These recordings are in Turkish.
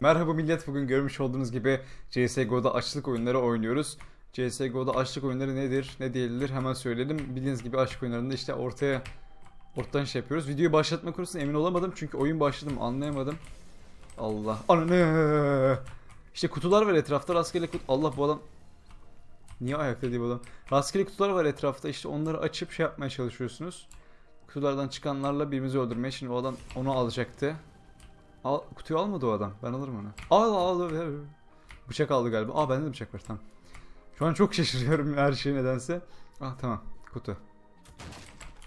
Merhaba millet bugün görmüş olduğunuz gibi CSGO'da açlık oyunları oynuyoruz. CSGO'da açlık oyunları nedir ne değildir hemen söyleyelim. Bildiğiniz gibi açlık oyunlarında işte ortaya ortadan şey yapıyoruz. Videoyu başlatma konusunda emin olamadım çünkü oyun başladım anlayamadım. Allah ananı. İşte kutular var etrafta rastgele kut Allah bu adam Niye ayakta değil bu adam? Rastgele kutular var etrafta işte onları açıp şey yapmaya çalışıyorsunuz. Kutulardan çıkanlarla birbirimizi öldürmeye. Şimdi o adam onu alacaktı. Al, kutuyu almadı o adam. Ben alırım onu. Al al ver. Bıçak aldı galiba. Aa bende de bıçak var tamam. Şu an çok şaşırıyorum her şey nedense. Ah tamam kutu.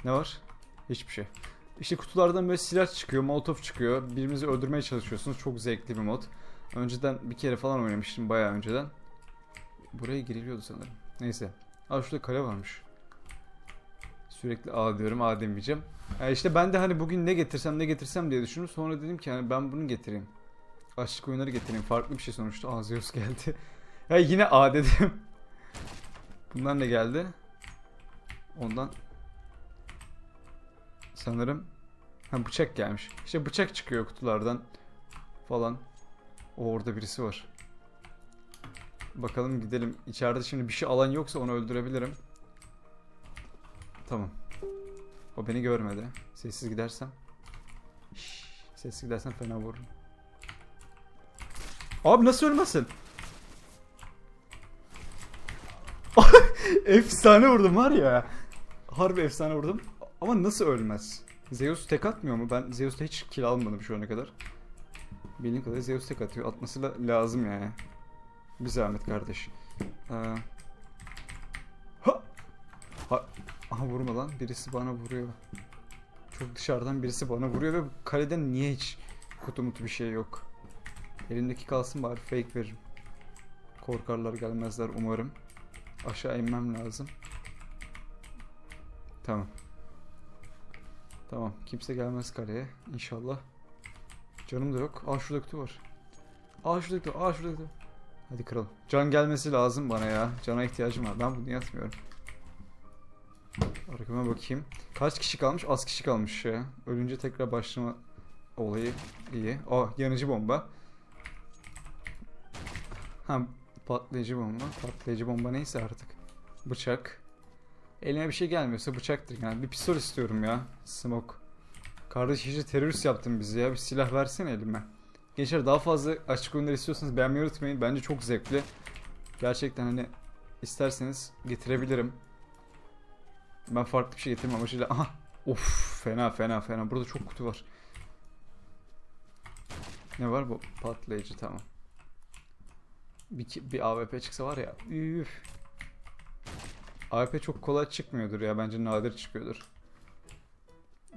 Ne var? Hiçbir şey. İşte kutulardan böyle silah çıkıyor, molotof çıkıyor. Birbirinizi öldürmeye çalışıyorsunuz. Çok zevkli bir mod. Önceden bir kere falan oynamıştım bayağı önceden. Buraya giriliyordu sanırım. Neyse. Aa şurada kale varmış. Sürekli A diyorum A demeyeceğim. Yani işte ben de hani bugün ne getirsem ne getirsem diye düşündüm. Sonra dedim ki hani ben bunu getireyim. Açlık oyunları getireyim. Farklı bir şey sonuçta. Aa Zeus geldi. ya yine A dedim. Bunlar ne geldi? Ondan sanırım ha bıçak gelmiş. İşte bıçak çıkıyor kutulardan falan. O orada birisi var. Bakalım gidelim. İçeride şimdi bir şey alan yoksa onu öldürebilirim. Tamam. O beni görmedi. Sessiz gidersem. Şşş, sessiz gidersem fena vururum. Abi nasıl ölmezsin? efsane vurdum var ya. Harbi efsane vurdum. Ama nasıl ölmez? Zeus tek atmıyor mu? Ben Zeus'ta hiç kill almadım şu ana kadar. Bildiğim kadarıyla Zeus tek atıyor. Atması la- lazım yani. Bir zahmet kardeş. Ee, ha! Ha! Aha vurma lan. Birisi bana vuruyor. Çok dışarıdan birisi bana vuruyor ve kaleden niye hiç kutu mutu bir şey yok. Elimdeki kalsın bari fake veririm. Korkarlar gelmezler umarım. Aşağı inmem lazım. Tamam. Tamam. Kimse gelmez kaleye. İnşallah. Canım da yok. Aa şurada kutu var. Aa şurada kutu. Aa şurada kutu. Hadi kıralım. Can gelmesi lazım bana ya. Cana ihtiyacım var. Ben bunu yatmıyorum. Arkama bakayım. Kaç kişi kalmış? Az kişi kalmış ya. Ölünce tekrar başlama olayı iyi. Oh yanıcı bomba. Ha patlayıcı bomba. Patlayıcı bomba neyse artık. Bıçak. Elime bir şey gelmiyorsa bıçaktır yani. Bir pistol istiyorum ya. Smoke. Kardeş iyice terörist yaptın bizi ya. Bir silah versene elime. Gençler daha fazla açık oyunlar istiyorsanız beğenmeyi unutmayın. Bence çok zevkli. Gerçekten hani isterseniz getirebilirim. Ben farklı bir şey getirmem amacıyla. Aha. Of fena fena fena. Burada çok kutu var. Ne var bu? Patlayıcı tamam. Bir, bir AWP çıksa var ya. Üf. AWP çok kolay çıkmıyordur ya. Bence nadir çıkıyordur.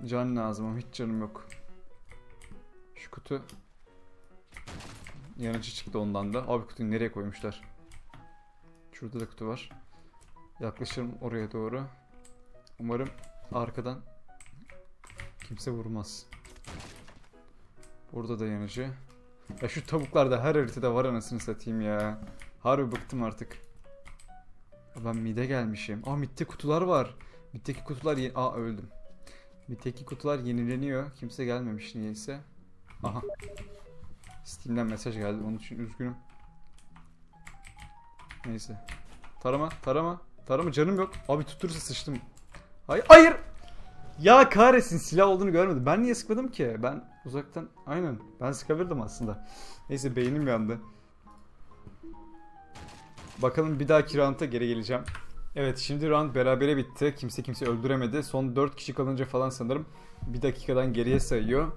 Can lazım ama hiç canım yok. Şu kutu yanıcı çıktı ondan da. Abi kutuyu nereye koymuşlar? Şurada da kutu var. Yaklaşırım oraya doğru. Umarım arkadan kimse vurmaz. Burada da yanıcı. Ya şu tavuklar da her haritada var anasını satayım ya. Harbi bıktım artık. Ben mide gelmişim. Aa midde kutular var. Middeki kutular ye- Aa öldüm. Middeki kutular yenileniyor. Kimse gelmemiş niyeyse. Aha. Steam'den mesaj geldi. Onun için üzgünüm. Neyse. Tarama, tarama. Tarama canım yok. Abi tutursa sıçtım. Hayır. Hayır. Ya kahretsin silah olduğunu görmedim. Ben niye sıkmadım ki? Ben uzaktan aynen ben sıkabilirdim aslında. Neyse beynim yandı. Bakalım bir dahaki round'a geri geleceğim. Evet şimdi round berabere bitti. Kimse kimse öldüremedi. Son 4 kişi kalınca falan sanırım bir dakikadan geriye sayıyor.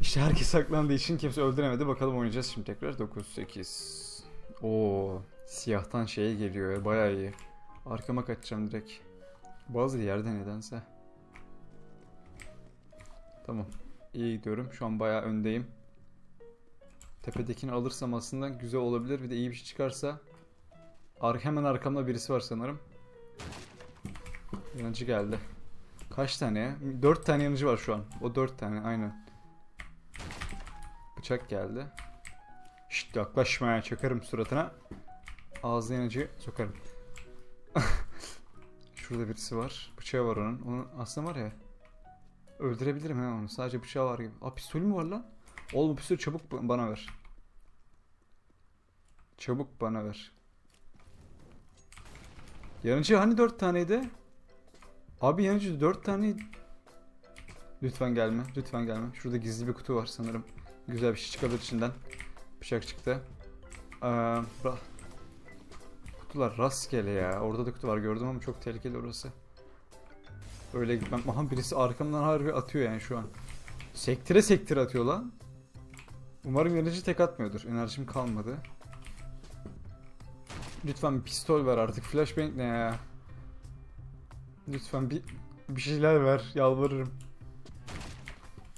İşte herkes saklandığı için kimse öldüremedi. Bakalım oynayacağız şimdi tekrar. 9, 8. Oo, siyahtan şeye geliyor. Bayağı iyi. Arkama kaçacağım direkt. Bazı yerde nedense. Tamam. İyi gidiyorum. Şu an bayağı öndeyim. Tepedekini alırsam aslında güzel olabilir. Bir de iyi bir şey çıkarsa. Ar hemen arkamda birisi var sanırım. Yanıcı geldi. Kaç tane ya? 4 tane yanıcı var şu an. O 4 tane aynen. Bıçak geldi. Şşt yaklaşmaya çakarım suratına. Ağzına yanıcı sokarım. Şurada birisi var. Bıçağı var onun. Onu aslında var ya. Öldürebilirim ha onu. Sadece bıçağı var gibi. Aa pistolü mü var lan? Oğlum bu pistolü çabuk ba- bana ver. Çabuk bana ver. Yanıcı hani dört taneydi? Abi yanıcı dört tane. Lütfen gelme. Lütfen gelme. Şurada gizli bir kutu var sanırım. Güzel bir şey çıkabilir içinden. Bıçak çıktı. Ee, Kutular rastgele ya. Orada da kutu var gördüm ama çok tehlikeli orası. Öyle gitmem. Aha birisi arkamdan harbi atıyor yani şu an. Sektire sektire atıyor lan. Umarım yanıcı tek atmıyordur. Enerjim kalmadı. Lütfen bir pistol ver artık. Flashbang ne ya? Lütfen bir bir şeyler ver. Yalvarırım.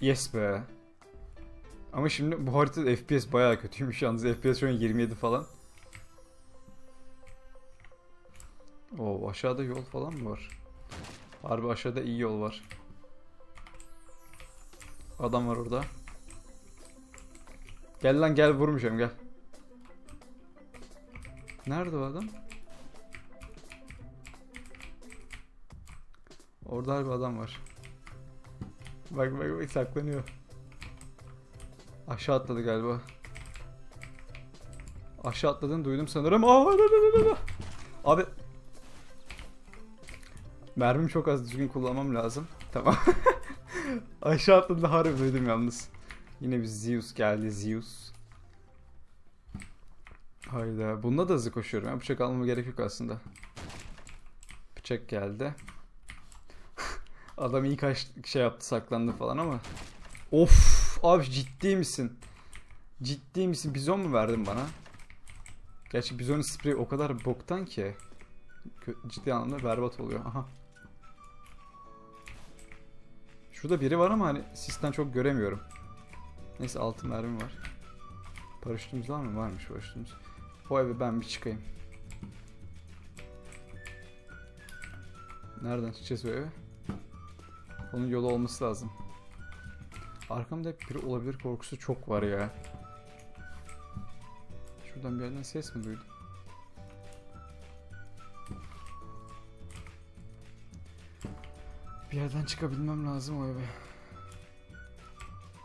Yes be. Ama şimdi bu haritada FPS bayağı kötüymüş yalnız. FPS şu an 27 falan. Oo aşağıda yol falan mı var? Harbi aşağıda iyi yol var. Adam var orada. Gel lan gel vurmayacağım gel. Nerede o adam? Orada harbi adam var. Bak bak bak saklanıyor. Aşağı atladı galiba. Aşağı atladığını duydum sanırım. Aa, da, da, da, da. Abi Mermim çok az düzgün kullanmam lazım. Tamam. Aşağı atladı harbi duydum yalnız. Yine bir Zeus geldi Zeus. Hayda. Bunda da hızlı koşuyorum. Ya. Bıçak almama gerek yok aslında. Bıçak geldi. Adam iyi kaç şey yaptı saklandı falan ama. Of abi ciddi misin? Ciddi misin? Bizon mu verdin bana? Gerçi bizonun spreyi o kadar boktan ki. Ciddi anlamda berbat oluyor. Aha. Şurada biri var ama hani sisten çok göremiyorum. Neyse altın mermi var. Paraşütümüz var mı? Varmış paraşütümüz. O eve ben bir çıkayım. Nereden çıkacağız o eve? Onun yolu olması lazım. Arkamda hep biri olabilir korkusu çok var ya. Şuradan bir yerden ses mi duydum? Yerden çıkabilmem lazım o eve.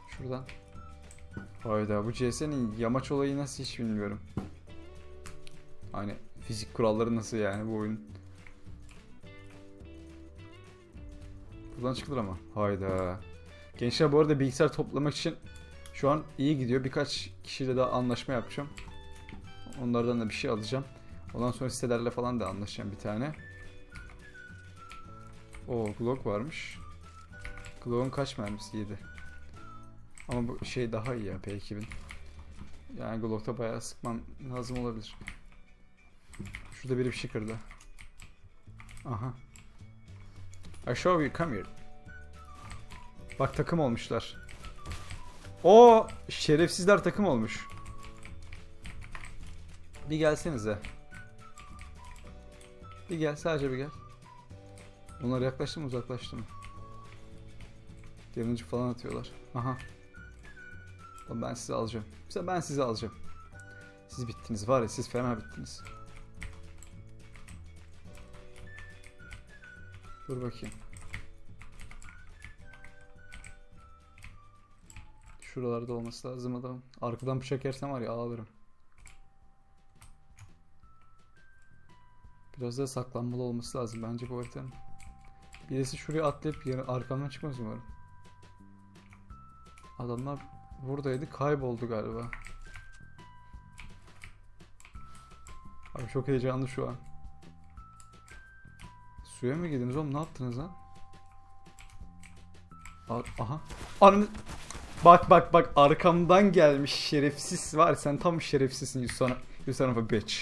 Şuradan. Hayda bu CS'nin yamaç olayı nasıl hiç bilmiyorum. Hani fizik kuralları nasıl yani bu oyun. Buradan çıkılır ama. Hayda. Gençler bu arada bilgisayar toplamak için şu an iyi gidiyor. Birkaç kişiyle daha anlaşma yapacağım. Onlardan da bir şey alacağım. Ondan sonra sitelerle falan da anlaşacağım bir tane. O Glock varmış. Glock'un kaç mermisi? 7. Ama bu şey daha iyi ya P2000. Yani Glock'ta bayağı sıkmam lazım olabilir. Şurada biri bir şey kırdı. Aha. I show you come here. Bak takım olmuşlar. O şerefsizler takım olmuş. Bir gelsenize. Bir gel sadece bir gel. Bunlar yaklaştı mı uzaklaştı mı? Yanıcı falan atıyorlar. Aha. Oğlum ben sizi alacağım. Mesela ben sizi alacağım. Siz bittiniz var ya siz fena bittiniz. Dur bakayım. Şuralarda olması lazım adam. Arkadan bıçak yersem var ya ağlarım. Biraz da saklanmalı olması lazım bence bu haritanın. Birisi şuraya atlayıp yarı arkamdan çıkmaz umarım. Adamlar buradaydı kayboldu galiba. Abi çok heyecanlı şu an. Suya mı girdiniz oğlum ne yaptınız lan? Ar- Aha. Ananı... Bak bak bak arkamdan gelmiş şerefsiz var sen tam şerefsizsin you son, you son of a bitch.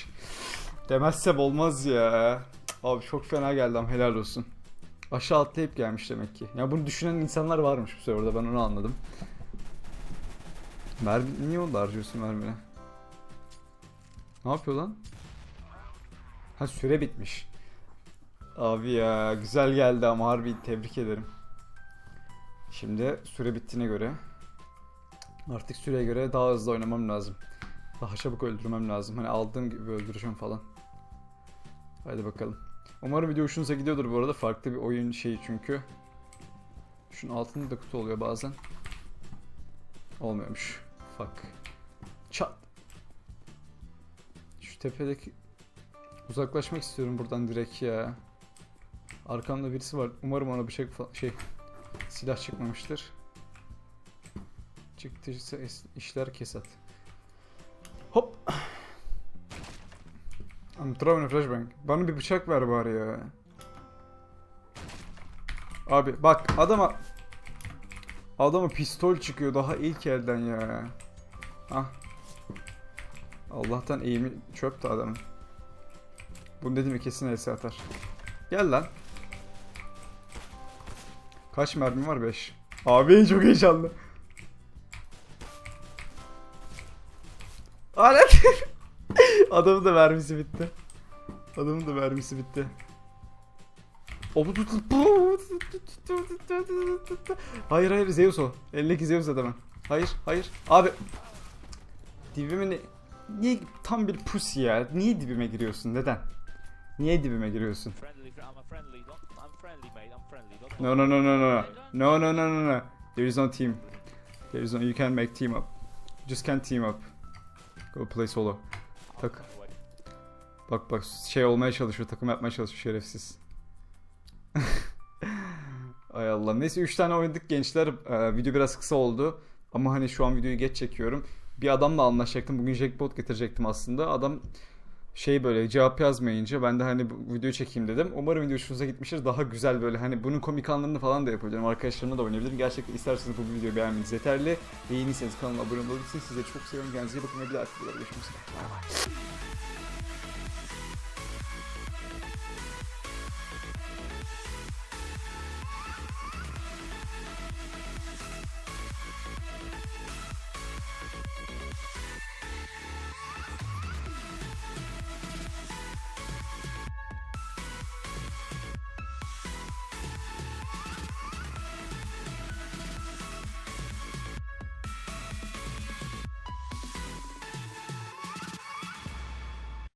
Demezsem olmaz ya. Abi çok fena geldi ama helal olsun. Aşağı atlayıp gelmiş demek ki. Ya bunu düşünen insanlar varmış bu sefer orada ben onu anladım. Mermi niye da harcıyorsun mermine? Ne yapıyor lan? Ha süre bitmiş. Abi ya güzel geldi ama harbi tebrik ederim. Şimdi süre bittiğine göre artık süreye göre daha hızlı oynamam lazım. Daha çabuk öldürmem lazım. Hani aldığım gibi öldüreceğim falan. Haydi bakalım. Umarım video hoşunuza gidiyordur bu arada. Farklı bir oyun şeyi çünkü. Şunun altında da kutu oluyor bazen. Olmuyormuş. Fuck. Çat. tepedeki uzaklaşmak istiyorum buradan direkt ya. Arkamda birisi var. Umarım ona bir şey şey silah çıkmamıştır. Çıktıysa işler kesat. Hop. I'm throwing a flashbang. Bana bir bıçak ver bari ya. Abi bak adama adama pistol çıkıyor daha ilk elden ya. Ah. Allah'tan eğimi çöptü adamın. Bunu dedim kesin else atar. Gel lan. Kaç mermi var? 5. Abi çok heyecanlı. Alet. Adamın da mermisi bitti. Adamın da mermisi bitti. Hayır hayır Zeus o. Elindeki Zeus adamı. Hayır hayır. Abi. Dibime ne... Niye tam bir pussy ya? Niye dibime giriyorsun? Neden? Niye dibime giriyorsun? No no no no no. No no no no no. There is no team. There is no you can make team up. Just can't team up. Go play solo. Tak. Bak bak şey olmaya çalışıyor, takım yapmaya çalışıyor şerefsiz. Ay Allah. Neyse 3 tane oynadık gençler. Ee, video biraz kısa oldu. Ama hani şu an videoyu geç çekiyorum. Bir adamla anlaşacaktım. Bugün jackpot getirecektim aslında. Adam şey böyle cevap yazmayınca ben de hani bu videoyu çekeyim dedim. Umarım video hoşunuza gitmiştir. Daha güzel böyle hani bunun komik anlarını falan da yapabilirim. Arkadaşlarımla da oynayabilirim. Gerçekten isterseniz bu videoyu beğenmeniz yeterli. Beğenirseniz kanalıma abone olabilirsiniz. Sizleri çok seviyorum. Kendinize iyi bakın ve bir dahaki görüşmek üzere. Bay bay.